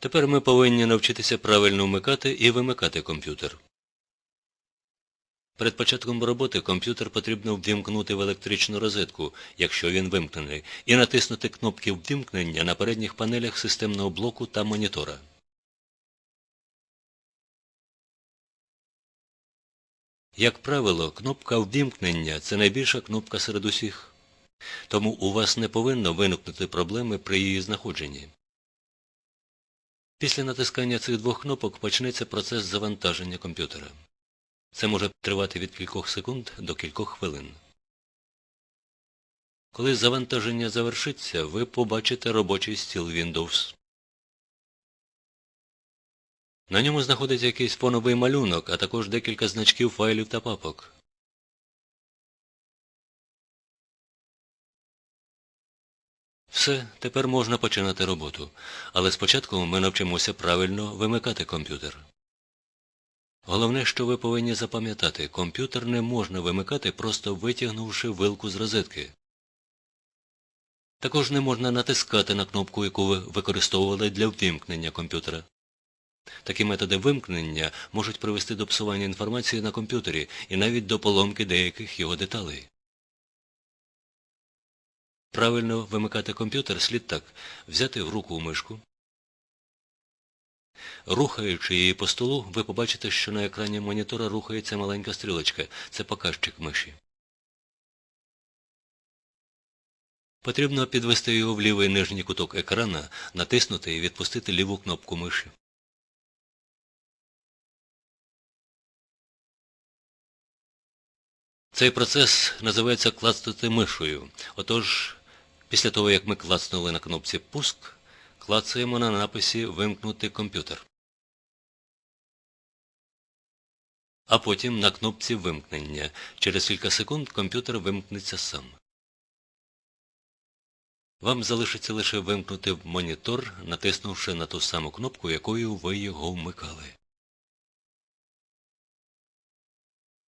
Тепер ми повинні навчитися правильно вмикати і вимикати комп'ютер. Перед початком роботи комп'ютер потрібно ввімкнути в електричну розетку, якщо він вимкнений, і натиснути кнопки ввімкнення на передніх панелях системного блоку та монітора. Як правило, кнопка ввімкнення – це найбільша кнопка серед усіх. Тому у вас не повинно виникнути проблеми при її знаходженні. Після натискання цих двох кнопок почнеться процес завантаження комп'ютера. Це може тривати від кількох секунд до кількох хвилин. Коли завантаження завершиться, ви побачите робочий стіл Windows. На ньому знаходиться якийсь фоновий малюнок, а також декілька значків файлів та папок. Все, тепер можна починати роботу. Але спочатку ми навчимося правильно вимикати комп'ютер. Головне, що ви повинні запам'ятати, комп'ютер не можна вимикати, просто витягнувши вилку з розетки. Також не можна натискати на кнопку, яку ви використовували для ввімкнення комп'ютера. Такі методи вимкнення можуть привести до псування інформації на комп'ютері і навіть до поломки деяких його деталей. Правильно вимикати комп'ютер слід так взяти в руку мишку. Рухаючи її по столу, ви побачите, що на екрані монітора рухається маленька стрілочка. Це показчик миші. Потрібно підвести його в лівий нижній куток екрана, натиснути і відпустити ліву кнопку миші. Цей процес називається клацнути мишою. Отож, після того, як ми клацнули на кнопці Пуск, клацаємо на написі Вимкнути комп'ютер. А потім на кнопці Вимкнення. Через кілька секунд комп'ютер вимкнеться сам. Вам залишиться лише вимкнути монітор, натиснувши на ту саму кнопку, якою ви його вмикали.